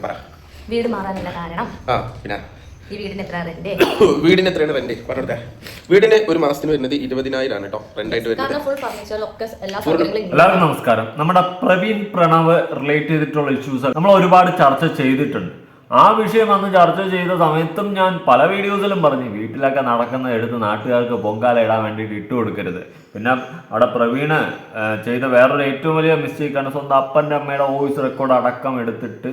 ഒന്ന് പറ. വീട് മാറാനുള്ള കാരണം. ആ പിന്നെ? ഈ വീടിന് എത്ര റെന്റ് വീടിന് എത്രയാണ് റെന്റ് പറഞ്ഞോട്ടെ. വീടിന് ഒരു മാസത്തിന് വരുന്നത് ഇരുപതിനായിരം ആണ് കേട്ടോ റെന്റായിട്ട് വരുന്നത്. ഫുൾ ഫർണിച്ചറിലൊക്കെ എല്ലാ Full- സൗകര്യങ്ങളും എല്ലാവർക്കും നമസ്കാരം. നമ്മുടെ പ്രവീൺ പ്രണവ് റിലേറ്റ് ചെയ്തിട്ടുള്ള ഇഷ്യൂസ് നമ്മൾ ഒരുപാട് ചർച്ച ചെയ്തിട്ടുണ്ട്. ആ വിഷയം അന്ന് ചർച്ച ചെയ്ത സമയത്തും ഞാൻ പല വീഡിയോസിലും പറഞ്ഞു വീട്ടിലൊക്കെ നടക്കുന്ന എടുത്ത് നാട്ടുകാർക്ക് പൊങ്കാല ഇടാൻ വേണ്ടിയിട്ട് ഇട്ട് കൊടുക്കരുത്. പിന്നെ അവിടെ പ്രവീണ് ചെയ്ത വേറൊരു ഏറ്റവും വലിയ മിസ്റ്റേക്കാണ് സ്വന്തം അപ്പന്റെ അമ്മയുടെ വോയിസ് റെക്കോർഡ് അടക്കം എടുത്തിട്ട്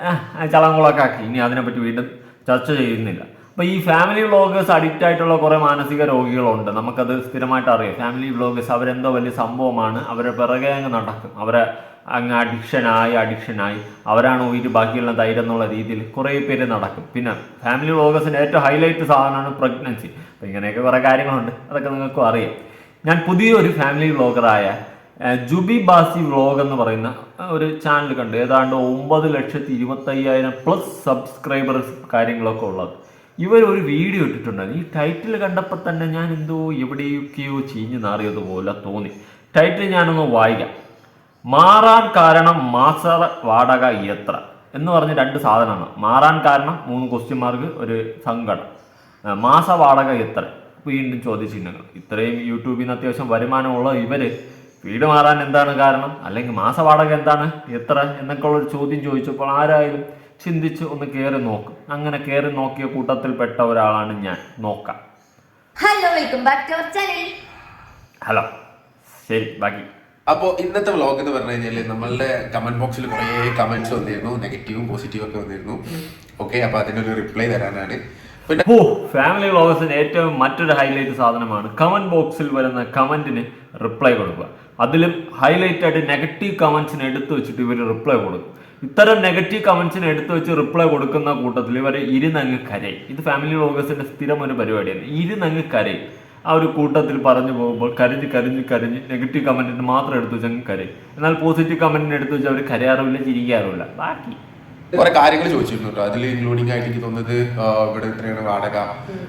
ആ, കുളക്കാക്കി ഇനി അതിനെപ്പറ്റി വീണ്ടും ചർച്ച ചെയ്യുന്നില്ല. അപ്പോൾ ഈ ഫാമിലി വ്ളോഗേഴ്സ് അഡിക്റ്റ് ആയിട്ടുള്ള കുറേ മാനസിക രോഗികളുണ്ട്. നമുക്കത് സ്ഥിരമായിട്ട് അറിയാം. ഫാമിലി വ്ളോഗേഴ്സ് അവരെന്തോ വലിയ സംഭവമാണ്. അവരെ പിറകെ അങ്ങ് നടക്കും. അവരെ അങ്ങ് അഡിക്ഷനായി അഡിക്ഷനായി അവരാണ് ഉയിട്ട് ബാക്കിയുള്ള ധൈര്യം എന്നുള്ള രീതിയിൽ കുറേ പേര് നടക്കും. പിന്നെ ഫാമിലി വ്ളോഗേഴ്സിന്റെ ഏറ്റവും ഹൈലൈറ്റ് സാധനമാണ് പ്രഗ്നൻസി അപ്പോൾ ഇങ്ങനെയൊക്കെ കുറേ കാര്യങ്ങളുണ്ട്. അതൊക്കെ നിങ്ങൾക്കും അറിയാം. ഞാൻ പുതിയൊരു ഫാമിലി വ്ളോഗറായ ജുബി ബാസി വ്ലോഗ് എന്ന് പറയുന്ന ഒരു ചാനൽ കണ്ട് ഏതാണ്ട് ഒമ്പത് ലക്ഷത്തി ഇരുപത്തയ്യായിരം പ്ലസ് സബ്സ്ക്രൈബേഴ്സ് കാര്യങ്ങളൊക്കെ ഉള്ളത്. ഇവർ ഒരു വീഡിയോ ഇട്ടിട്ടുണ്ടായിരുന്നു. ഈ ടൈറ്റിൽ കണ്ടപ്പോൾ തന്നെ ഞാൻ എന്തോ എവിടെയൊക്കെയോ ചീഞ്ഞു നാറിയതുപോലെ തോന്നി. ടൈറ്റിൽ ഞാനൊന്ന് വായിക്കാം. മാറാൻ കാരണം മാസ വാടക എത്ര എന്ന് പറഞ്ഞ രണ്ട് സാധനമാണ്. മാറാൻ കാരണം മൂന്ന് ക്വസ്റ്റ്യൻ മാർക്ക് ഒരു സങ്കടം. മാസ വാടക എത്ര വീണ്ടും ചോദ്യചിഹ്നങ്ങൾ ഇത്രയും യൂട്യൂബിൽ നിന്ന് അത്യാവശ്യം വരുമാനമുള്ള ഇവർ വീട് മാറാൻ എന്താണ് കാരണം? അല്ലെങ്കിൽ മാസവാടക എന്താണ്? എത്ര? എന്നൊക്കെ ഉള്ള ഒരു ചോദ്യം ചോദിച്ചപ്പോൾ ആരായാലും ചിന്തിച്ച് ഒന്ന് കയറി നോക്കും. അങ്ങനെ കയറി നോക്കിയ കൂട്ടത്തിൽപ്പെട്ട ഒരാളാണ് ഞാൻ. നോക്കാം. Hello welcome back to our channel hello ശരി ബാക്കി. അപ്പോ ഇന്നത്തെ വ്ളോഗ് എന്ന് പറഞ്ഞു കഴിഞ്ഞാൽ നമ്മളുടെ കമന്റ് ബോക്സിൽ കുറേ കമന്റ്സ് വന്നിരുന്നു. നെഗറ്റീവും പോസിറ്റീവും ഒക്കെ വന്നിരുന്നു. ഓക്കെ അപ്പൊ അതിനൊരു റിപ്ലൈ തരാനാണ്. പിന്നെ ഓ ഫാമിലി വ്ളോഗേഴ്സിന് ഏറ്റവും മറ്റൊരു ഹൈലൈറ്റ് സാധനമാണ് കമന്റ് ബോക്സിൽ വരുന്ന കമന്റിന് റിപ്ലൈ കൊടുക്കുക. അതിലും ഹൈലൈറ്റ് ആയിട്ട് നെഗറ്റീവ് കമൻസിന് എടുത്തു വെച്ചിട്ട് ഇവർ റിപ്ലൈ കൊടുക്കും. ഇത്തരം നെഗറ്റീവ് കമൻസിന് എടുത്തു വെച്ച് റിപ്ലൈ കൊടുക്കുന്ന കൂട്ടത്തിൽ ഇവർ ഇരുന്നങ്ങ് കരയും. ഇത് ഫാമിലി വ്ളോഗേഴ്സിന്റെ സ്ഥിരം ഒരു പരിപാടിയാണ്. ഇരുന്നങ്ങ് കരയും. ആ ഒരു കൂട്ടത്തിൽ പറഞ്ഞു പോകുമ്പോൾ കരഞ്ഞ് കരഞ്ഞ് കരഞ്ഞ് നെഗറ്റീവ് കമന്റിന് മാത്രം എടുത്തു വെച്ച് അങ്ങ് കരയും. എന്നാൽ പോസിറ്റീവ് കമന്റിന് എടുത്തു വെച്ച് അവർ കരയാറുമില്ല ചിരിക്കാറുമില്ല. ബാക്കി. കുറെ കാര്യങ്ങൾ ചോദിച്ചിരുന്നു കേട്ടോ. അതിൽ ഇൻക്ലൂഡിംഗ് ആയിട്ട് എനിക്ക് തോന്നുന്നത് ഇവിടെ എത്രയാണ് വാടക.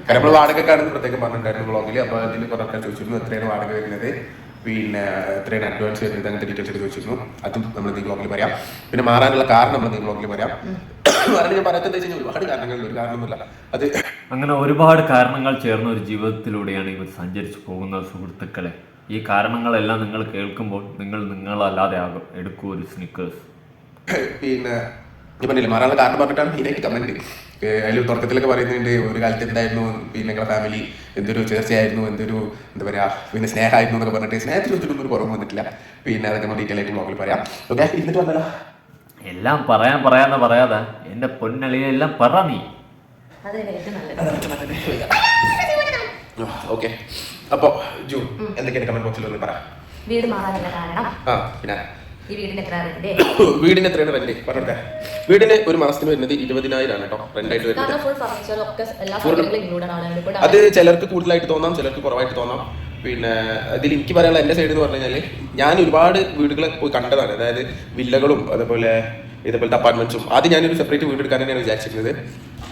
കാരണം നമ്മൾ വാടകക്കാരെന്ന് പ്രത്യേകം പറഞ്ഞിട്ടുണ്ടായിരുന്നു ബ്ലോഗിൽ അപ്പൊ അതിൽ കുറെ ചോദിച്ചിരുന്നു എത്രയാണ് വാടക വരുന്നത്. പിന്നെ എത്രയാണ് അഡ്വാൻസ് വരുന്നത് അങ്ങനത്തെ ഡീറ്റെയിൽസ് ഒക്കെ ചോദിച്ചിരുന്നു. അതും നമ്മൾ ഈ ബ്ലോഗിൽ പറയാം. പിന്നെ മാറാനുള്ള കാരണം നമ്മൾ ഈ ബ്ലോഗിൽ പറയാം. മാറാൻ ഞാൻ പറയാത്തത് വെച്ച് ഒരുപാട് കാരണങ്ങളുണ്ട്. ഒരു കാരണമൊന്നുമില്ല. അത് അങ്ങനെ ഒരുപാട് കാരണങ്ങൾ ചേർന്ന ഒരു ജീവിതത്തിലൂടെയാണ് ഇവർ സഞ്ചരിച്ചു പോകുന്ന സുഹൃത്തുക്കളെ. ഈ കാരണങ്ങളെല്ലാം നിങ്ങൾ കേൾക്കുമ്പോൾ നിങ്ങൾ നിങ്ങളല്ലാതെ ആകും. എടുക്കൂ ഒരു സ്നിക്കേഴ്സ് പിന്നെ പറഞ്ഞില്ല മാറാനുള്ള കാരണം പറഞ്ഞിട്ടാണ്? മെയിനായിട്ട് അതിൽ തുടക്കത്തിലൊക്കെ പറയുന്നുണ്ട് ഒരു കാലത്ത് എന്തായിരുന്നു പിന്നെ ഞങ്ങളുടെ ഫാമിലി എന്തൊരു ചേർച്ചയായിരുന്നു എന്തൊരു എന്താ പറയാ പിന്നെ സ്നേഹമായിരുന്നു എന്നൊക്കെ പറഞ്ഞിട്ട് സ്നേഹത്തിൽ ഒത്തിരി ഒരു കുറവ് വന്നിട്ടില്ല. പിന്നെ അതൊക്കെ നമ്മൾ ഡീറ്റെയിൽ ആയിട്ട് ബ്ലോഗിൽ പറയാം. ഓക്കെ എന്നിട്ട് വന്നല്ലോ എല്ലാം പറയാൻ പറയാന്ന് പറയാതെ. എന്റെ പൊന്നളിയെല്ലാം പറ നീ. ഓക്കെ അപ്പൊ ജൂൺ എന്തൊക്കെയാണ് കമന്റ് ബോക്സിൽ ഒന്ന് പറ. വീട് മാറാനുള്ള കാരണം. ആ പിന്നെ? ഈ വീടിന് എത്ര റെന്റ് വീടിന് എത്രയാണ് റെന്റ് പറഞ്ഞോട്ടെ. വീടിന് ഒരു മാസത്തിന് വരുന്നത് ഇരുപതിനായിരം ആണ് കേട്ടോ. റെന്റായിട്ട് വരുന്നത്. കാരണം ഫുൾ എല്ലാ സാധനങ്ങളും ഇൻക്ലൂഡഡ് ആണ്. അത് ചിലർക്ക് കൂടുതലായിട്ട് തോന്നാം ചിലർക്ക് കുറവായിട്ട് തോന്നാം. പിന്നെ അതിൽ എനിക്ക് പറയാനുള്ള എന്റെ സൈഡ് എന്ന് പറഞ്ഞു കഴിഞ്ഞാൽ ഞാൻ ഒരുപാട് വീടുകളെ പോയി കണ്ടതാണ്. അതായത് വില്ലകളും അതേപോലെ ഇതേപോലത്തെ അപ്പാർട്ട്മെന്റ്സും ആദ്യം ഞാനൊരു സെപ്പറേറ്റ് വീട് എടുക്കാൻ തന്നെയാണ് വിചാരിച്ചിരുന്നത്.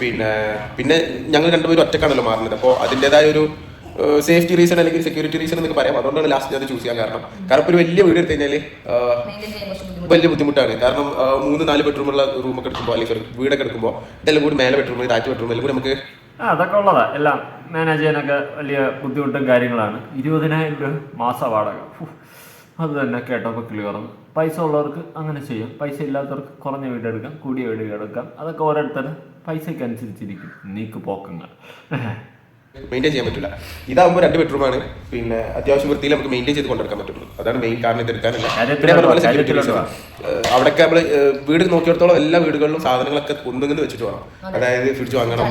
പിന്നെ പിന്നെ ഞങ്ങൾ രണ്ടുപേരും ഒറ്റക്കാണല്ലോ മാറുന്നത്. അപ്പോൾ അതിന്റെതായ ഒരു സേഫ്റ്റി റീസൺ അല്ലെങ്കിൽ സെക്യൂരിറ്റി റീസൺ എന്നൊക്കെ പറയാം. അതുകൊണ്ടാണ് ലാസ്റ്റ് ഞാൻ ചൂസ് ചെയ്യാൻ കാരണം. കാരണം ഒരു വലിയ വീട് എടുത്തു കഴിഞ്ഞാൽ വലിയ ബുദ്ധിമുട്ടാണ്. കാരണം മൂന്ന് നാല് ബെഡ്റൂമുള്ള റൂമൊക്കെ എടുക്കുമ്പോൾ അല്ലെങ്കിൽ വീടൊക്കെ എടുക്കുമ്പോൾ ഇതെല്ലാം കൂടി മേലെ ബെഡ്റൂം താറ്റ് ബെഡ്റൂം എല്ലാം കൂടി നമുക്ക് അതൊക്കെ ഉള്ളതാ. എല്ലാം മാനേജ് ചെയ്യാനൊക്കെ വലിയ ബുദ്ധിമുട്ടും കാര്യങ്ങളാണ്. ഇരുപതിനായിരം രൂപ മാസ വാടക. അത് തന്നെ കേട്ടപ്പോൾ ക്ലിയർ പൈസ ഉള്ളവർക്ക് അങ്ങനെ ചെയ്യാം. പൈസ ഇല്ലാത്തവർക്ക് കുറഞ്ഞ വീട് എടുക്കാം കൂടിയ വീട് എടുക്കാം. അതൊക്കെ ഓരോരുത്തരും പൈസയ്ക്ക് അനുസരിച്ചിരിക്കും നീക്ക് പോക്കങ്ങൾ. മെയിന്റെയിൻ ചെയ്യാൻ പറ്റില്ല ഇതാകുമ്പോൾ രണ്ട് ബെഡ്റൂമാണ് പിന്നെ അത്യാവശ്യം വൃത്തിയിൽ നമുക്ക് മെയിന്റെയിൻ ചെയ്ത് കൊണ്ടെടുക്കാൻ പറ്റുള്ളൂ. അതാണ് മെയിൻ കാരണം ഇത് എടുക്കാനല്ല കാര്യത്തിലോട്ട് പിന്നെ. ഏഹ് അവിടെയൊക്കെ നമ്മൾ വീട് നോക്കിയിടത്തോളം എല്ലാ വീടുകളിലും സാധനങ്ങളൊക്കെ ഒന്നുകിൽ വെച്ചിട്ട് വേണം. അതായത് ഫ്രിഡ്ജ് വാങ്ങണം.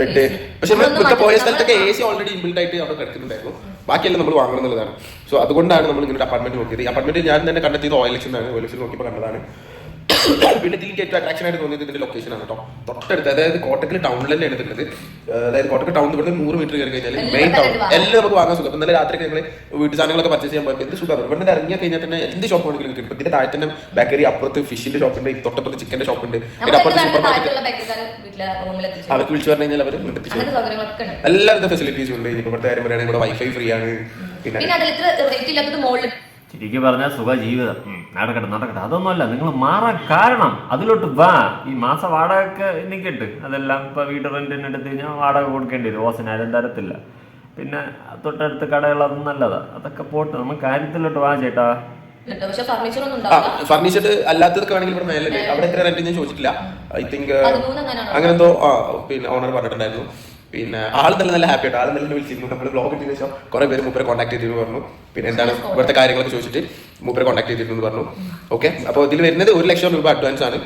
ബെഡ് പക്ഷെ നമ്മൾ പോയ സ്ഥലത്തൊക്കെ എ സി ഓൾറെഡി ഇൻബിൽഡ് ആയിട്ട് അവിടെ കിടക്കുന്നുണ്ടായിരുന്നു. ബാക്കിയെല്ലാം നമ്മൾ വാങ്ങണം എന്നുള്ളതാണ്. സോ അതുകൊണ്ടാണ് നമ്മൾ ഇങ്ങനെ അപ്പാർട്ട്മെന്റ് നോക്കിയത്. അപ്പാർട്ട്മെന്റ് ഞാൻ തന്നെ കണ്ടെത്തിയത് ഓയിലക്ഷൻ ആണ് ഓയിലക്ഷൻ നോക്കിയപ്പോൾ കണ്ടതാണ്. പിന്നെ ഇതിലേക്ക് ഏറ്റവും അട്രാക്ഷൻ ആയിട്ട് തോന്നിയത് ഇതിന്റെ ലൊക്കേഷൻ ആണ് കേട്ടോ. തൊട്ടടുത്ത് അതായത് കോട്ടക്കൽ ടൗണിൽ തന്നെയാണ് ഇതുള്ളത് അതായത് കോട്ടക്കൽ ടൗൺ ഇവിടുന്ന് നൂറ് മീറ്റർ കയറി കഴിഞ്ഞാൽ മെയിൻ ടൗൺ. എല്ലാം നമുക്ക് വാങ്ങാൻ സുഖം. ഇന്നലെ രാത്രി ഞങ്ങൾ വീട്ടു സാധനങ്ങളൊക്കെ പർച്ചേസ് ചെയ്യാൻ പോയപ്പോൾ എന്ത് സുഖം ഇവിടെ ഇറങ്ങിയ കഴിഞ്ഞാൽ തന്നെ എന്ത് ഷോപ്പ് വേണമെങ്കിലും കിട്ടും. ഇതിന്റെ താഴെ തന്നെ ബേക്കറി അപ്പുറത്ത് ഫിഷിന്റെ ഷോപ്പ് ഉണ്ട്. തൊട്ടപ്പുറത്ത് ചിക്കന്റെ ഷോപ്പ് ഉണ്ട്. പിന്നെ അപ്പുറത്ത് സൂപ്പർ മാർക്കറ്റ് അവർക്ക് വിളിച്ചു പറഞ്ഞു കഴിഞ്ഞാൽ അവർ എല്ലാവിധ ഫെസിലിറ്റീസും ഉണ്ട്. ഇവിടുത്തെ കാര്യം പറയുകയാണെങ്കിൽ വൈഫൈ ഫ്രീ ആണ്. പിന്നെ ശരിക്കും പറഞ്ഞാൽ സുഖ ജീവിതം നടക്കട്ടെ നടക്കട്ടെ. അതൊന്നുമല്ല നിങ്ങൾ മാറാൻ കാരണം അതിലോട്ട് വാ. ഈ മാസ വാടക നിൽക്കട്ട് അതെല്ലാം ഇപ്പൊ വീട് റെന്റിന് എടുത്ത് കഴിഞ്ഞാൽ വാടക കൊടുക്കേണ്ടി വരും. ഓസന അതും തരത്തില്ല. പിന്നെ തൊട്ടടുത്ത് കടകളത് നല്ലതാ. അതൊക്കെ പോട്ട്. നമ്മൾ കാര്യത്തിലോട്ട് വാ ചേട്ടാ. ഫർണിച്ചർ ഒന്നും ഉണ്ടാവില്ല. ഫർണിച്ചർഡ് അല്ലാത്തതൊക്കെ ആണെങ്കിൽ ഇവിടെ മേലെ അവിടെ എത്ര റെന്റ് ഞാൻ ചോദിച്ചിട്ടില്ല. ഐ തിങ്ക് അങ്ങനെന്തോ ആ പിന്നെ ഓണർ പറഞ്ഞിട്ടുണ്ടായിരുന്നു. പിന്നെ ആൾ നല്ല നല്ല ഹാപ്പി ആയിട്ട് ആൾ നല്ല വിളിച്ചിരുന്നു. നമ്മൾ ബ്ലോഗ് ഇട്ടതിന് ശേഷം കുറെ പേര് മൂപ്പരെ കോൺടാക്ട് ചെയ്തിരുന്നു പറഞ്ഞു. പിന്നെ എന്താണ് ഇവിടുത്തെ കാര്യങ്ങളൊക്കെ ചോദിച്ചിട്ട് മൂപ്പരെ കോൺടാക്ട് ചെയ്തിരുന്നു പറഞ്ഞു. ഓക്കെ അപ്പോൾ ഇതിൽ വരുന്നത് ഒരു ലക്ഷം രൂപ അഡ്വാൻസ് ആണ്.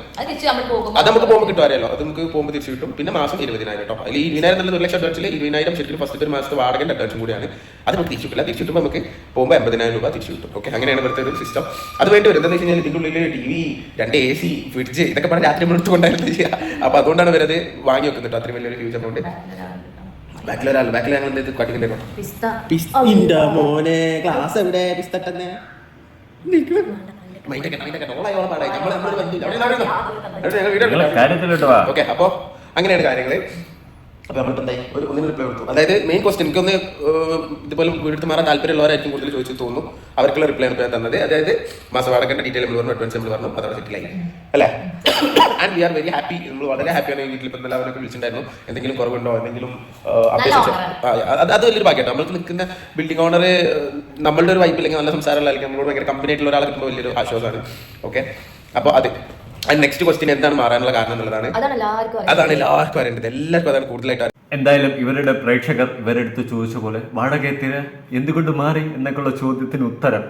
അത് നമുക്ക് പോകുമ്പോൾ കിട്ടും അറിയാലോ. അത് നമുക്ക് പോകുമ്പോൾ തിരിച്ചു കിട്ടും. പിന്നെ മാസം ഇരുപതിനായിരം കേട്ടോ. അതിൽ ഇരുപതിനായിരം എന്നുള്ളത് ഒരു ലക്ഷം അഡ്വാൻസിൽ ഇരുപതിനായിരം ശരിക്കും ഫസ്റ്റ് ഒരു മാസത്തെ വാടകയുടെ അഡ്വാൻസും കൂടിയാണ്. അത് നമുക്ക് തിരിച്ചു കിട്ടില്ല. തിരിച്ചു കിട്ടുമ്പോൾ നമുക്ക് പോകുമ്പോൾ എൺപതിനായിരം രൂപ തിരിച്ചു കിട്ടും. ഓക്കെ അങ്ങനെയാണ് ഇവിടുത്തെ ഒരു സിസ്റ്റം അത് വേണ്ടി വരുന്നത് എന്താണെന്ന് വെച്ച് കഴിഞ്ഞാൽ ഇതിന്റെ ഉള്ളിൽ ടി വി രണ്ട് എ സി ഫ്രിഡ്ജ് ഇതൊക്കെ പറഞ്ഞ് രാത്രി മുഴുവൻ കൊണ്ടായിരുന്നു ചെയ്യുക അപ്പോൾ അതുകൊണ്ടാണ് ഇവരത് വാങ്ങി വെക്കുന്നത് അത്രയും വലിയൊരു ഫ്യൂച്ചർ കൊണ്ട് ബാക്കിൽ ഒരാൾ ബാക്കിൽ ഞങ്ങൾ എന്ത് പിസ്ത. മോനെ. ക്ലാസ് എവിടെ? പിസ്തട്ടെന്ന് ഓക്കെ അപ്പോ അങ്ങനെയാണ് കാര്യങ്ങൾ. അപ്പോൾ നമ്മൾ എന്തായി? ഒരു ഒന്നിന് റിപ്ലൈ കൊടുത്തു അതായത് മെയിൻ ക്വസ്റ്റ്യൻ എനിക്കൊന്ന് ഒന്ന് ഇതുപോലെ വീട്ടിൽ മാറാൻ താല്പര്യമുള്ളവരായിരിക്കും കൂടുതൽ ചോദിച്ചു തോന്നുന്നു. അവർക്കുള്ള റിപ്ലൈ ആണ് ഇപ്പോൾ ഞാൻ തന്നത്. അതായത് മാസവാടക്കേണ്ട ഡീറ്റെയിൽ നമ്മൾ പറഞ്ഞു അഡ്വാൻസ് നമ്മൾ പറഞ്ഞു അതോടെ സെറ്റിലായി അല്ലേ? And we are very happy നമ്മൾ വളരെ ഹാപ്പിയാണ് ഈ വീട്ടിൽ. ഇപ്പം എല്ലാവരും വിളിച്ചിട്ടുണ്ടായിരുന്നു. എന്തെങ്കിലും കുറവുണ്ടോ? എന്തെങ്കിലും അപ്ഡേഷൻ അത് അത് വലിയൊരു ഭാഗ്യമാണ് നമ്മൾക്ക് നിൽക്കുന്ന ബിൽഡിംഗ് ഓണർ നമ്മളുടെ ഒരു വൈബ് അല്ലെങ്കിൽ നല്ല സംസാരമുള്ളതായിരിക്കും. നമ്മളോട് ഭയങ്കര കമ്പനി ആയിട്ടുള്ള ഒരാൾ കിട്ടുമ്പോൾ വലിയൊരു ആശ്വാസമാണ്. ഓക്കെ അപ്പോൾ അത്. നെക്സ്റ്റ് ക്വസ്റ്റ്യൻ എന്താണ് മാറാനുള്ള കാരണം എന്നുള്ളതാണ്. അതാണ് എല്ലാവർക്കും അറിയേണ്ടത്. എല്ലാവർക്കും അതാണ് കൂടുതലായിട്ട്. എന്തായാലും ഇവരുടെ പ്രേക്ഷകർ ഇവരെടുത്ത് ചോദിച്ച പോലെ വാടക എത്തിയത് എന്തുകൊണ്ട് മാറി എന്നൊക്കെയുള്ള ചോദ്യത്തിന് ഉത്തരം.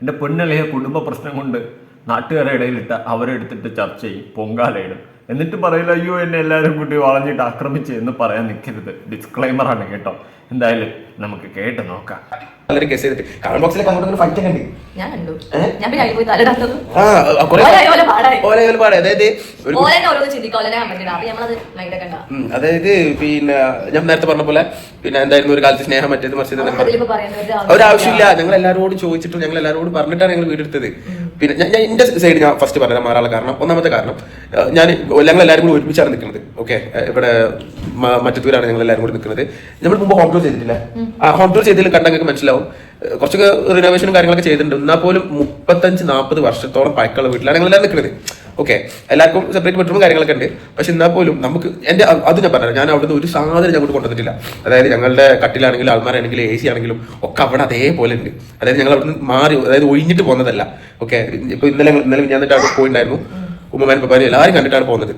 എന്റെ പൊന്നലയ കുടുംബ പ്രശ്നം കൊണ്ട് നാട്ടുകാരുടെ ഇടയിലിട്ട് അവരെടുത്തിട്ട് ചർച്ച ചെയ്യും പൊങ്കാലയിടും. എന്നിട്ട് പറയില്ല അയ്യോ എന്നെ എല്ലാവരും കൂട്ടി വളഞ്ഞിട്ട് ആക്രമിച്ച് എന്ന് പറയാൻ നിൽക്കരുത് ഡിസ്ക്ലൈമറാണ് കേട്ടോ. എന്തായാലും നമുക്ക് കേട്ട് നോക്കാം. അതായത് പിന്നെ ഞാൻ നേരത്തെ പറഞ്ഞ പോലെ പിന്നെ എന്തായിരുന്നു ഒരു കാലത്ത് സ്നേഹം മറ്റേത് മറിച്ചത് ഒരാവശ്യമില്ല ഞങ്ങൾ എല്ലാവരോടും ചോദിച്ചിട്ടും ഞങ്ങൾ എല്ലാവരോടും പറഞ്ഞിട്ടാണ് ഞങ്ങൾ വീടെടുത്തത്. പിന്നെ ഞാൻ ഞാൻ എന്റെ സൈഡ് ഞാൻ ഫസ്റ്റ് പറഞ്ഞത് മാറാനുള്ള കാരണം. ഒന്നാമത്തെ കാരണം ഞാൻ ഞങ്ങൾ എല്ലാവരും കൂടി ഒരുമിച്ചാണ് നിൽക്കുന്നത്. ഓക്കെ ഇവിടെ മറ്റത്തൂരാണ് ഞങ്ങൾ എല്ലാവരും കൂടി നിൽക്കുന്നത്. നമ്മൾ മുമ്പ് ഹോം ടൂർ ചെയ്തിട്ടില്ല? ആ ഹോം ടൂർ ചെയ്തതിൽ കണ്ടെങ്കിൽ മനസ്സിലാവും. കുറച്ചൊക്കെ റിനോവേഷനും കാര്യങ്ങളൊക്കെ ചെയ്തിട്ടുണ്ട്. എന്നാൽ പോലും മുപ്പത്തഞ്ച് നാൽപ്പത് വർഷത്തോളം പഴക്കമുള്ള വീട്ടിലാണ് ഞങ്ങൾ എല്ലാവരും നിൽക്കുന്നത്. ഓക്കെ എല്ലാവർക്കും സെപ്പറേറ്റ് ബെഡ്റൂം കാര്യങ്ങളൊക്കെ ഉണ്ട്. പക്ഷെ എന്നാൽ പോലും നമുക്ക് എന്റെ അ- അത് ഞാൻ പറഞ്ഞു ഞാൻ അവിടുന്ന് ഒരു സാധനം ഞങ്ങൾക്ക് കൊണ്ടുവന്നിട്ടില്ല. അതായത് ഞങ്ങളുടെ കട്ടിലാണെങ്കിലും ആൾമാരാണെങ്കിലും എ സി ആണെങ്കിലും ഒക്കെ അവിടെ അതേപോലെ ഉണ്ട്. അതായത് ഞങ്ങൾ അവിടുന്ന് മാറി അതായത് ഒഴിഞ്ഞിട്ട് പോകുന്നതല്ല. ഓക്കെ ഇപ്പൊ ഇന്നലെ ഇന്നലെ ഞാൻ എന്നിട്ട് അവിടെ പോയിട്ടുണ്ടായിരുന്നു ഉമ്മമാരും പപ്പാരും എല്ലാവരും കണ്ടിട്ടാണ് പോകുന്നത്.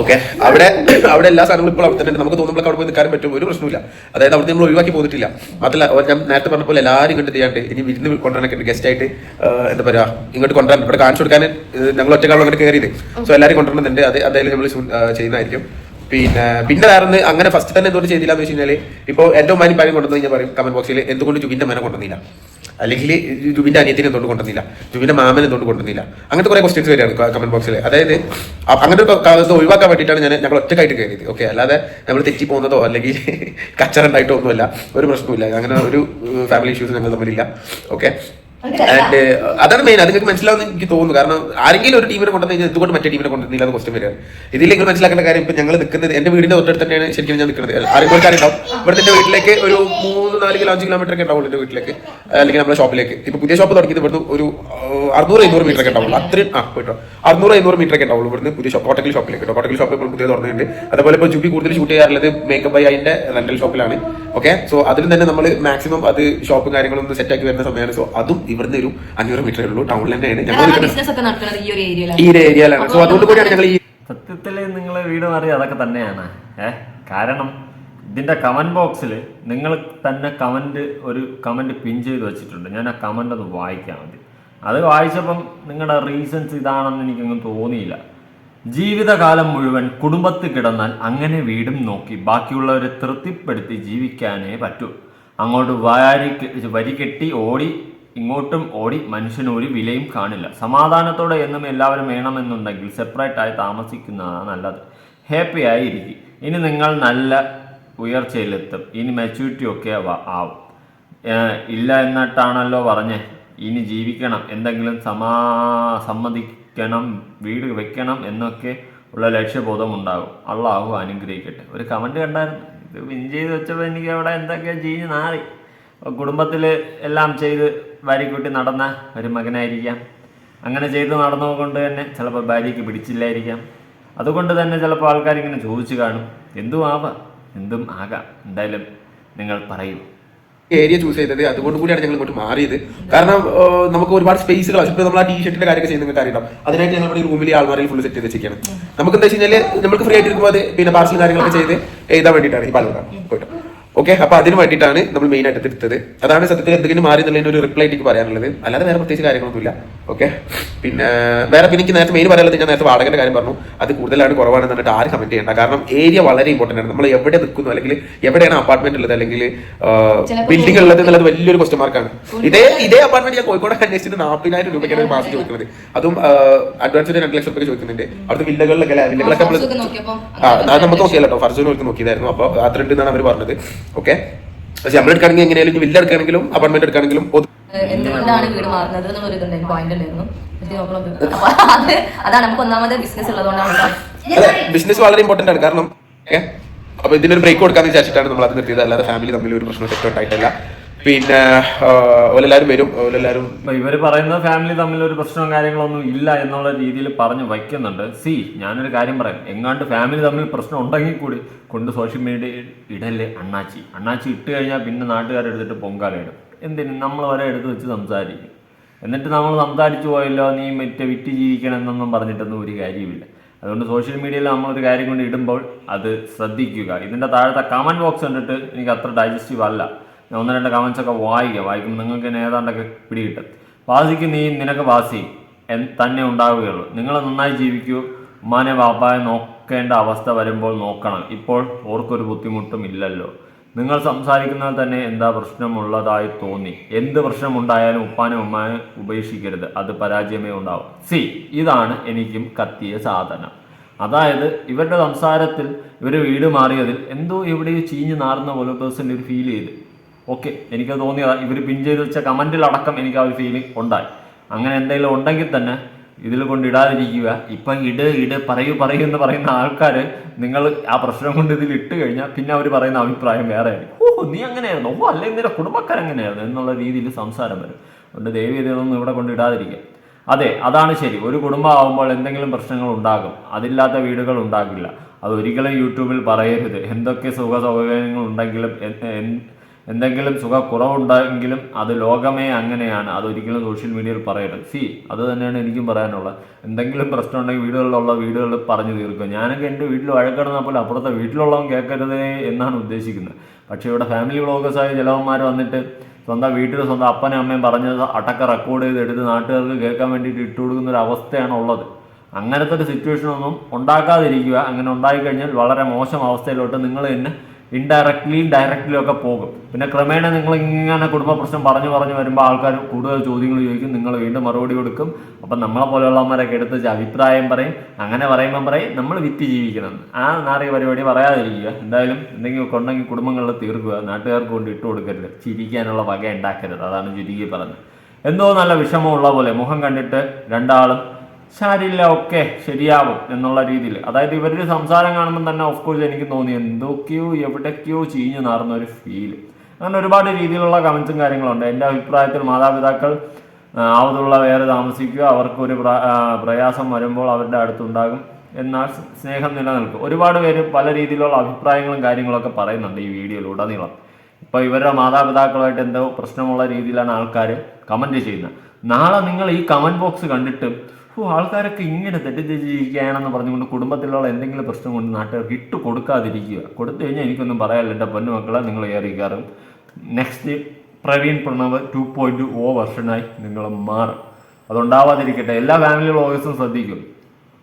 ഓക്കെ അവിടെ അവിടെ എല്ലാ സാധനങ്ങളും ഇപ്പോൾ അവിടെ നമുക്ക് തോന്നുമ്പോൾ അവിടെ പോയി നിൽക്കാൻ പറ്റും. ഒരു പ്രശ്നമില്ല അതായത് അവിടെ നമ്മൾ ഒഴിവാക്കി പോയിട്ടില്ല മാത്രമല്ല ഓ, ഞാൻ നേരത്തെ പറഞ്ഞ പോലെ എല്ലാവരും ഇങ്ങോട്ട് ചെയ്യാണ്ട് ഇനി വിരുന്ന് കൊണ്ടുവരാനൊക്കെ ഗസ്റ്റ് ആയിട്ട് എന്താ പറയാ ഇങ്ങോട്ട് കൊണ്ടുവരാൻ ഇവിടെ കാണിച്ചു കൊടുക്കാൻ ഞങ്ങൾ ഒറ്റക്കാളും അങ്ങോട്ട് കയറിയത്. സോ എല്ലാവരും കൊണ്ടുവരുന്നുണ്ട്. അത് അതായത് നമ്മൾ ചെയ്യുന്നതായിരിക്കും. പിന്നെ പിന്നെ വേറെ അങ്ങനെ ഫസ്റ്റ് തന്നെ എന്തുകൊണ്ട് ചെയ്തില്ല എന്ന് വെച്ച് കഴിഞ്ഞാൽ ഇപ്പോൾ എന്റെ ഉമ്മാനും പാനി കൊണ്ടുവന്നു കഴിഞ്ഞാൽ പറയും കമന്റ് ബോക്സിൽ എന്തുകൊണ്ട് ജുബിന്റെ മനം കൊണ്ടുവന്നില്ല? അല്ലെങ്കിൽ ജുബിന്റെ അനിയത്തിനെ എന്തുകൊണ്ട് കൊണ്ടുവന്നില്ല? ജുബിന്റെ മാമൻ എന്തുകൊണ്ട് കൊണ്ടുവന്നില്ല? അങ്ങനത്തെ കുറെ ക്വസ്റ്റ്യൻസ് വരികയാണ് കമന്റ് ബോക്സിൽ അതായത് അങ്ങനത്തെ അങ്ങനെ ഒരു കാലത്ത് ഒഴിവാക്കാൻ വേണ്ടിയിട്ടാണ് ഞാൻ ഞങ്ങൾ ഒറ്റക്കായിട്ട് കയറിയത്. ഓക്കെ അല്ലാതെ നമ്മൾ തെറ്റി പോകുന്നതോ അല്ലെങ്കിൽ കച്ചറുണ്ടായിട്ടോ ഒന്നുമല്ല ഒരു പ്രശ്നമില്ല അങ്ങനെ ഒരു ഫാമിലി ഇഷ്യൂസ് ഞങ്ങൾ തമ്മിലില്ല. ഓക്കെ ആൻഡ് അതാണ് മെയിൻ അത് നിങ്ങൾക്ക് മനസ്സിലാവുന്ന എനിക്ക് തോന്നുന്നു. കാരണം ആരെങ്കിലും ഒരു ടീമിനെ കൊണ്ടുവന്ന് കഴിഞ്ഞാൽ എന്തുകൊണ്ട് മറ്റേ ടീമിനെ കൊണ്ടുവന്നില്ല എന്ന് ക്വസ്റ്റ്യൻ വരികയാണ് ഇതിലേക്ക് മനസ്സിലാക്കേണ്ട കാര്യം ഇപ്പൊ ഞങ്ങൾ നിൽക്കുന്നത് എന്റെ വീടിന്റെ തൊട്ടടുത്ത് തന്നെയാണ് ശരിക്കും ഞാൻ നിൽക്കുന്നത് ആരെങ്കിലും ഉണ്ടാവും. ഇവിടുത്തെ എന്റെ വീട്ടിലേക്ക് ഒരു മൂന്ന് നാല് കിലോ അഞ്ച് കിലോമീറ്റർ ഒക്കെ ഉണ്ടാവുള്ളൂ എന്റെ വീട്ടിലേക്ക്. അല്ലെങ്കിൽ നമ്മുടെ ഷോപ്പിലേക്ക് ഇപ്പൊ പുതിയ ഷോപ്പ് തുടങ്ങിയത് ഇവിടുന്ന് ഒരു അറുന്നൂറ് എഴുന്നൂറ് മീറ്റർ ഒക്കെ ഉണ്ടാവുള്ളൂ. അത്രയും ആ പോയിട്ടോ. അറുന്നൂറ് എഴുന്നൂറ് മീറ്റർ ഒക്കെ ഉണ്ടാവുള്ളൂ ഇവിടുന്ന് പുതിയ ഷോപ്പ് കോട്ടക്കൽ ഷോപ്പിലേക്ക് കേട്ടോ. കോട്ടക്കൽ ഷോപ്പ് ഇപ്പോൾ പുതിയ തുറന്നിട്ടുണ്ട്. അതുപോലെ ഇപ്പോൾ ജുബി കൂടുതൽ ഷൂട്ട് ചെയ്യാറുള്ളത് മേക്കപ്പ് ബൈ അതിന്റെ റെന്റൽ ഷോപ്പിലാണ് ഓക്കെ സോ അതിൽ തന്നെ നമ്മൾ മാക്സിമം അത് ഷോപ്പും കാര്യങ്ങളൊന്നും സെറ്റ് ആക്കി വരുന്ന സമയമാണ്. സോ അതും ഇവിടുന്ന് ഒരു അഞ്ഞൂറ് മീറ്റർ ഉള്ളൂ ടൗണിൽ തന്നെയാണ് ഞങ്ങൾ ഈ ഒരു ഏരിയയിലാണ് ഈ ഏരിയയിലാണ് സോ അതുകൊണ്ട് കൂടിയാണ് ഞങ്ങൾ ഈ സത്യത്തിൽ നിങ്ങൾ വീട് മാറി അതൊക്കെ തന്നെയാണ്. ഏഹ് കാരണം ഇതിന്റെ കമന്റ് ബോക്സിൽ നിങ്ങൾ തന്നെ കമന്റ് ഒരു കമന്റ് പിൻ ചെയ്ത് വെച്ചിട്ടുണ്ട്. ഞാൻ ആ കമന്റ് അത് വായിക്കാൻ മതി അത് വായിച്ചപ്പം നിങ്ങളുടെ റീസൺസ് ഇതാണെന്ന് എനിക്കൊന്നും തോന്നിയില്ല. ജീവിതകാലം മുഴുവൻ കുടുംബത്തിൽ കിടന്നാൽ അങ്ങനെ വീടും നോക്കി ബാക്കിയുള്ളവരെ തൃപ്തിപ്പെടുത്തി ജീവിക്കാനേ പറ്റൂ. അങ്ങോട്ട് വാരി കെട്ടി ഓടി ഇങ്ങോട്ടും ഓടി മനുഷ്യന് ഒരു വിലയും കാണില്ല. സമാധാനത്തോടെ എന്നും എല്ലാവരും വേണമെന്നുണ്ടെങ്കിൽ സെപ്പറേറ്റ് ആയി താമസിക്കുന്നതാണ് നല്ലത്. ഹാപ്പി ആയിരിക്കും. ഇനി നിങ്ങൾ നല്ല ഉയർച്ചയിലെത്തും. ഇനി മെച്യൂരിറ്റി ഒക്കെ ആവും. ഇല്ല എന്നിട്ടാണല്ലോ പറഞ്ഞേ. ഇനി ജീവിക്കണം. എന്തെങ്കിലും സമാ സമ്മതിക്കണം വീട് വെക്കണം എന്നൊക്കെ ഉള്ള ലക്ഷ്യബോധം ഉണ്ടാകും അള്ളാഹു അനുഗ്രഹിക്കട്ടെ. ഒരു കമന്റ് കണ്ടായിരുന്നു. ഇത് വിൻ ചെയ്ത് വെച്ചപ്പോൾ എനിക്ക് അവിടെ എന്തൊക്കെ ചെയ്ഞ്ഞ് നാറി. കുടുംബത്തിൽ എല്ലാം ചെയ്ത് ഭാര്യക്കുട്ടി നടന്ന ഒരു മകനായിരിക്കാം. അങ്ങനെ ചെയ്ത് നടന്നതുകൊണ്ട് തന്നെ ചിലപ്പോൾ ഭാര്യയ്ക്ക് പിടിച്ചില്ലായിരിക്കാം. അതുകൊണ്ട് തന്നെ ചിലപ്പോൾ ആൾക്കാർ ഇങ്ങനെ ചോദിച്ചു കാണും. എന്തും ആവാം എന്തും ആകാം. എന്തായാലും നിങ്ങൾ പറയൂ. ഏരിയ ചൂസ് ചെയ്തത് അതുകൊണ്ട് കൂടിയാണ് ഞങ്ങൾ ഇങ്ങോട്ട് മാറിയത്. കാരണം നമുക്ക് ഒരുപാട് സ്പേസുകൾ ഇപ്പൊ നമ്മൾ ആ ടീ ഷർട്ടിന്റെ കാര്യമൊക്കെ ചെയ്യുന്ന നിങ്ങൾക്ക് അതിനായിട്ട് ഞങ്ങൾ ഇവിടെ റൂമിൽ ആൾമാരിൽ ഫുൾ സെറ്റ് ചെയ്ത് വെച്ചിരിക്കുകയാണ്. നമുക്ക് എന്താ വെച്ച് കഴിഞ്ഞാൽ നമുക്ക് ഫ്രീ ആയിട്ട് ഇരിക്കുമ്പോൾ അത് പിന്നെ പാർസൽ കാര്യങ്ങളൊക്കെ ചെയ്ത് എഴുതാൻ വേണ്ടിയിട്ടാണ് ഈ പാലക്കാട് പോയിട്ട്. ഓക്കെ അപ്പൊ അതിന് വേണ്ടിയിട്ടാണ് നമ്മൾ മെയിൻ ആയിട്ട് എടുത്തത്. അതാണ് സത്യത്തിൽ എന്തെങ്കിലും മാറി എന്നുള്ളതിന് ഒരു റിപ്ലൈ എനിക്ക് പറയാനുള്ളത്. അല്ലാതെ വേറെ പ്രത്യേകിച്ച് കാര്യങ്ങളൊന്നുമില്ല. ഓക്കെ പിന്നെ വേറെ പിന്നെ എനിക്ക് നേരത്തെ മെയിൻ പറയാനുള്ളത് ഞാൻ നേരത്തെ വാടകയുടെ കാര്യം പറഞ്ഞു. അത് കൂടുതലാണ് കുറവാണെന്ന് പറഞ്ഞിട്ട് ആരും കമന്റ് ചെയ്യണ്ട. കാരണം ഏരിയ വളരെ ഇമ്പോർട്ടന്റ് ആണ്. നമ്മൾ എവിടെ നിൽക്കുന്നു അല്ലെങ്കിൽ എവിടെയാണ് അപ്പാർട്ട്മെന്റ് ഉള്ളത് അല്ലെങ്കിൽ ബിൽഡിംഗ് ഉള്ളത് എന്നുള്ളത് വലിയൊരു ക്വസ്റ്റ്യൻ മാർക്കാണ് ഇതേ ഇതേ അപ്പാർട്ട്മെന്റ് ഞാൻ കോഴിക്കോട് അന്വേഷിച്ചിട്ട് നാൽപ്പതിനായിരം രൂപയ്ക്കാണ് ഒരു മാസം ചോദിക്കുന്നത്. അതും അഡ്വാൻസ് രണ്ട് ലക്ഷം രൂപ ചോദിക്കുന്നുണ്ട്. അവിടുത്തെ വില്ലകളിലൊക്കെ വില്ലകളൊക്കെ നമ്മൾ ആ നമുക്ക് നോക്കിയല്ലോ. കേട്ടോ ഫർസൂന് നോക്കിയതായിരുന്നു. അപ്പോൾ അത്ര എന്നാണ് അവർ പറഞ്ഞത്. ഓക്കെ പക്ഷെ നമ്മൾ എടുക്കുകയാണെങ്കിൽ എങ്ങനെയാലും വില്ല എടുക്കുകയാണെങ്കിലും അപ്പാർട്ട്മെന്റ് എടുക്കുകയാണെങ്കിലും എന്തുകൊണ്ടാണ് വീട് മാറുന്നത് പോയിന്റ് ഉണ്ടായിരുന്നു. ഇത് അത് അതാണ് നമുക്ക് ഒന്നാമത് ബിസിനസ് ഉള്ളതുകൊണ്ടാണ് ബിസിനസ് വളരെ ഇമ്പോർട്ടന്റ് ആണ്. കാരണം അപ്പൊ ഇതിനൊരു ബ്രേക്ക് കൊടുക്കാന്ന് വിചാരിച്ചിട്ടാണ് നമ്മൾ അത് നിർത്തിയത്. അല്ലാതെ ഫാമിലി തമ്മിൽ ഒരു പ്രശ്നം സെറ്റ് ഉണ്ടായിട്ടില്ല പിന്നെ ഓലെല്ലാരും വരും ഓലെല്ലാരും അപ്പൊ ഇവർ പറയുന്നത് ഫാമിലി തമ്മിൽ ഒരു പ്രശ്നവും കാര്യങ്ങളൊന്നും ഇല്ല എന്നുള്ള രീതിയിൽ പറഞ്ഞു വയ്ക്കുന്നുണ്ട്. സി ഞാനൊരു കാര്യം പറയാം. എങ്ങാണ്ട് ഫാമിലി തമ്മിൽ പ്രശ്നം ഉണ്ടെങ്കിൽ കൂടി കൊണ്ട് സോഷ്യൽ മീഡിയ ഇടല്ലേ അണ്ണാച്ചി. അണ്ണാച്ചി ഇട്ട് കഴിഞ്ഞാൽ പിന്നെ നാട്ടുകാരെടുത്തിട്ട് പൊങ്കാലയിടും എന്തിനും? നമ്മൾ വരെ എടുത്ത് വെച്ച് സംസാരിക്കും. എന്നിട്ട് നമ്മൾ സംസാരിച്ചു പോയല്ലോ നീ മറ്റേ വിറ്റ് ജീവിക്കണം എന്നൊന്നും പറഞ്ഞിട്ടൊന്നും ഒരു കാര്യമില്ല അതുകൊണ്ട് സോഷ്യൽ മീഡിയയിൽ നമ്മളൊരു കാര്യം കൊണ്ട് ഇടുമ്പോൾ അത് ശ്രദ്ധിക്കുക. ഇതിന്റെ താഴത്തെ കമന്റ് ബോക്സ് കണ്ടിട്ട് എനിക്ക് അത്ര ഡൈജസ്റ്റീവ് അല്ല. ഒന്ന് രണ്ട് കമൻസ് ഒക്കെ വായിക്കുക വായിക്കുമ്പോൾ നിങ്ങൾക്ക് തന്നെ ഏതാണ്ടൊക്കെ പിടികിട്ടും. വാസിക്ക് നീ നിനക്ക് വാസി തന്നെ ഉണ്ടാവുകയുള്ളൂ. നിങ്ങൾ നന്നായി ജീവിക്കൂ. ഉമ്മാനെ വാപ്പായെ നോക്കേണ്ട അവസ്ഥ വരുമ്പോൾ നോക്കണം. ഇപ്പോൾ ഓർക്കൊരു ബുദ്ധിമുട്ടും ഇല്ലല്ലോ. നിങ്ങൾ സംസാരിക്കുന്നത് തന്നെ എന്താ പ്രശ്നമുള്ളതായി തോന്നി. എന്ത് പ്രശ്നമുണ്ടായാലും ഉപ്പാനെ ഉമ്മാനെ ഉപേക്ഷിക്കരുത്. അത് പരാജയമേ ഉണ്ടാവും. സി ഇതാണ് എനിക്കും കത്തിയ സാധനം. അതായത് ഇവരുടെ സംസാരത്തിൽ ഇവർ വീട് മാറിയതിൽ എന്തോ എവിടെയോ ചീഞ്ഞു നാറുന്ന പോലെ പേഴ്സന്റെ ഒരു ഫീൽ ചെയ്ത്. ഓക്കെ എനിക്ക് തോന്നിയതാ ഇവർ പിൻ ചെയ്ത് വെച്ച കമന്റിലടക്കം എനിക്ക് ആ ഒരു ഫീലിംഗ് ഉണ്ടായി. അങ്ങനെ എന്തെങ്കിലും ഉണ്ടെങ്കിൽ തന്നെ ഇതിൽ കൊണ്ട് ഇടാതിരിക്കുക. ഇപ്പം ഇട് ഇട് പറയൂ പറയൂ എന്ന് പറയുന്ന ആൾക്കാർ നിങ്ങൾ ആ പ്രശ്നം കൊണ്ട് ഇതിൽ ഇട്ട് കഴിഞ്ഞാൽ പിന്നെ അവർ പറയുന്ന അഭിപ്രായം വേറെ ഓ നീ അങ്ങനെയായിരുന്നു? ഓ അല്ലെങ്കിൽ നിന്റെ കുടുംബക്കാരെങ്ങനെയായിരുന്നു എന്നുള്ള രീതിയിൽ സംസാരം വരും. അതുകൊണ്ട് ദേവി ഇതൊന്നും ഇവിടെ കൊണ്ട് ഇടാതിരിക്കുക. അതെ അതാണ് ശരി. ഒരു കുടുംബമാകുമ്പോൾ എന്തെങ്കിലും പ്രശ്നങ്ങൾ ഉണ്ടാകും. അതില്ലാത്ത വീടുകൾ ഉണ്ടാകില്ല. അത് ഒരിക്കലും യൂട്യൂബിൽ പറയരുത്. എന്തൊക്കെ സുഖ സൗകര്യങ്ങൾ ഉണ്ടെങ്കിലും എന്തെങ്കിലും സുഖക്കുറവുണ്ടെങ്കിലും അത് ലോകമേ അങ്ങനെയാണ്. അതൊരിക്കലും സോഷ്യൽ മീഡിയയിൽ പറയരുത്. സി അത് തന്നെയാണ് എനിക്കും പറയാനുള്ളത്. എന്തെങ്കിലും പ്രശ്നം ഉണ്ടെങ്കിൽ വീടുകളിലുള്ള വീടുകളിൽ പറഞ്ഞു തീർക്കുക. ഞാനൊക്കെ എന്റെ വീട്ടിൽ വഴക്കിടുന്നപ്പോൾ അപ്പുറത്തെ വീട്ടിലുള്ളവൻ കേൾക്കരുതേ എന്നാണ് ഉദ്ദേശിക്കുന്നത്. പക്ഷേ ഇവിടെ ഫാമിലി വ്ളോഗേഴ്സായ ചിലവന്മാർ വന്നിട്ട് സ്വന്തം വീട്ടിൽ സ്വന്തം അപ്പനും അമ്മയും പറഞ്ഞത് അടക്ക റെക്കോർഡ് ചെയ്ത് എടുത്ത് നാട്ടുകാർക്ക് കേൾക്കാൻ വേണ്ടിയിട്ട് ഇട്ടു കൊടുക്കുന്ന ഒരു അവസ്ഥയാണ് ഉള്ളത്. അങ്ങനത്തെ ഒരു സിറ്റുവേഷൻ ഒന്നും ഉണ്ടാക്കാതിരിക്കുക. അങ്ങനെ ഉണ്ടായിക്കഴിഞ്ഞാൽ വളരെ മോശം അവസ്ഥയിലോട്ട് നിങ്ങൾ തന്നെ ഇൻഡയറക്ട്ലിയും ഡയറക്റ്റ്ലിയും ഒക്കെ പോകും. പിന്നെ ക്രമേണ നിങ്ങൾ ഇങ്ങനെ കുടുംബ പ്രശ്നം പറഞ്ഞു പറഞ്ഞു വരുമ്പോൾ ആൾക്കാർ കൂടുതൽ ചോദ്യങ്ങൾ ചോദിക്കും നിങ്ങൾ വീണ്ടും മറുപടി കൊടുക്കും. അപ്പം നമ്മളെ പോലെയുള്ളവന്മാരൊക്കെ എടുത്ത് അഭിപ്രായം പറയും. അങ്ങനെ പറയുമ്പം പറയും നമ്മൾ വിറ്റ് ജീവിക്കണം. ആ നാറിയ പരിപാടി പറയാതിരിക്കുക. എന്തായാലും എന്തെങ്കിലും ഉണ്ടെങ്കിൽ കുടുംബങ്ങളിൽ തീർക്കുക. നാട്ടുകാർക്ക് കൊണ്ട് ഇട്ട് കൊടുക്കരുത്. ചിരിക്കാനുള്ള വക ഉണ്ടാക്കരുത്. അതാണ് ചുരുക്കി പറഞ്ഞത്. എന്തോ നല്ല വിഷമമുള്ള പോലെ മുഖം കണ്ടിട്ട് രണ്ടാളും ശാരില്ല ഒക്കെ ശരിയാവും എന്നുള്ള രീതിയിൽ. അതായത് ഇവരുടെ സംസാരം കാണുമ്പോൾ തന്നെ ഓഫ് കോഴ്സ് എനിക്ക് തോന്നി എന്തൊക്കെയോ എവിടേക്കോ ചീഞ്ഞു നടന്ന ഒരു ഫീൽ അങ്ങനെ ഒരുപാട് രീതിയിലുള്ള കമൻസും കാര്യങ്ങളുണ്ട്. എന്റെ അഭിപ്രായത്തിൽ മാതാപിതാക്കൾ ആവതുള്ള വേറെ താമസിക്കുക അവർക്കൊരു പ്രയാസം വരുമ്പോൾ അവരുടെ അടുത്തുണ്ടാകും എന്നാൽ സ്നേഹം നിലനിൽക്കും. ഒരുപാട് പേര് പല രീതിയിലുള്ള അഭിപ്രായങ്ങളും കാര്യങ്ങളൊക്കെ പറയുന്നുണ്ട് ഈ വീഡിയോയിൽ ഉടനീളം. ഇപ്പോൾ ഇവരുടെ മാതാപിതാക്കളുമായിട്ട് എന്തോ പ്രശ്നമുള്ള രീതിയിലാണ് ആൾക്കാർ കമന്റ് ചെയ്യുന്നത്. നാളെ നിങ്ങൾ ഈ കമന്റ് ബോക്സ് കണ്ടിട്ട് ഓ ആൾക്കാരൊക്കെ ഇങ്ങനെ തെറ്റിദ്ധരിച്ചിരിക്കുകയാണെന്ന് പറഞ്ഞുകൊണ്ട് കുടുംബത്തിലുള്ള എന്തെങ്കിലും പ്രശ്നം കൊണ്ട് നാട്ടുകാർക്ക് ഇട്ട് കൊടുക്കാതിരിക്കുക. കൊടുത്തു കഴിഞ്ഞാൽ എനിക്കൊന്നും പറയാനില്ല എന്റെ പൊന്നു മക്കളെ നിങ്ങൾ ഏറി next Praveen Pranav two point O വർഷനായി നിങ്ങൾ മാറും. അതുണ്ടാവാതിരിക്കട്ടെ എല്ലാ ഫാമിലി വ്ളോഗേഴ്സും ശ്രദ്ധിക്കും.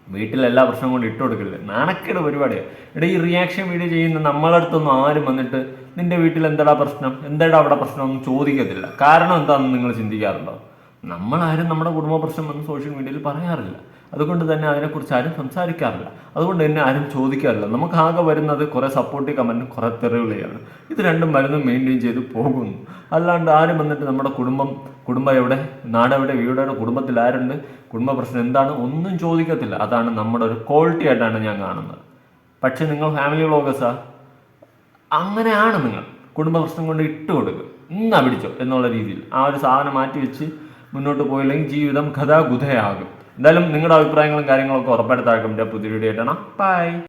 വീട്ടിൽ എല്ലാ പ്രശ്നം കൊണ്ട് ഇട്ട് കൊടുക്കില്ല നാണക്കേട് പരിപാടിയാണ് ഇവിടെ ഈ റിയാക്ഷൻ വീഡിയോ ചെയ്യുന്ന നമ്മളടുത്തൊന്നും ആരും വന്നിട്ട് നിന്റെ വീട്ടിൽ എന്താടാ പ്രശ്നം? എന്താടാ അവിടെ പ്രശ്നം? ഒന്നും ചോദിക്കത്തില്ല. കാരണം എന്താണെന്ന് നിങ്ങൾ ചിന്തിക്കാറുണ്ടോ? നമ്മളാരും നമ്മുടെ കുടുംബ പ്രശ്നം സോഷ്യൽ മീഡിയയിൽ പറയാറില്ല. അതുകൊണ്ട് തന്നെ അതിനെക്കുറിച്ച് ആരും സംസാരിക്കാറില്ല. അതുകൊണ്ട് തന്നെ ആരും ചോദിക്കാറില്ല. നമുക്ക് ആകെ വരുന്നത് കുറേ സപ്പോർട്ടീവ് കമന്റ് കുറേ തെറിവിളിയാണ് ഇത് രണ്ടും മരുന്നും മെയിന്റെയിൻ ചെയ്ത് പോകുന്നു. അല്ലാണ്ട് ആരും വന്നിട്ട് നമ്മുടെ കുടുംബം കുടുംബം എവിടെ നാടെവിടെ വീടെവിടെ കുടുംബത്തിൽ ആരുണ്ട് കുടുംബ പ്രശ്നം എന്താണ് ഒന്നും ചോദിക്കത്തില്ല. അതാണ് നമ്മുടെ ഒരു ക്വാളിറ്റി ആയിട്ടാണ് ഞാൻ കാണുന്നത്. പക്ഷേ നിങ്ങൾ ഫാമിലി വ്ളോഗേഴ്സാ അങ്ങനെയാണ് നിങ്ങൾ. കുടുംബ പ്രശ്നം കൊണ്ട് ഇട്ട് കൊടുക്കുക ഇന്നാ പിടിച്ചോ? എന്നുള്ള രീതിയിൽ. ആ ഒരു സാധനം മാറ്റി വെച്ച് മുന്നോട്ട് പോയില്ലെങ്കിൽ ജീവിതം കഥാഗുധയാകും എന്തായാലും നിങ്ങളുടെ അഭിപ്രായങ്ങളും കാര്യങ്ങളൊക്കെ ഉറപ്പായിട്ട് താഴെ പുതിയ വീഡിയോ ആയിട്ടാണ് ബൈ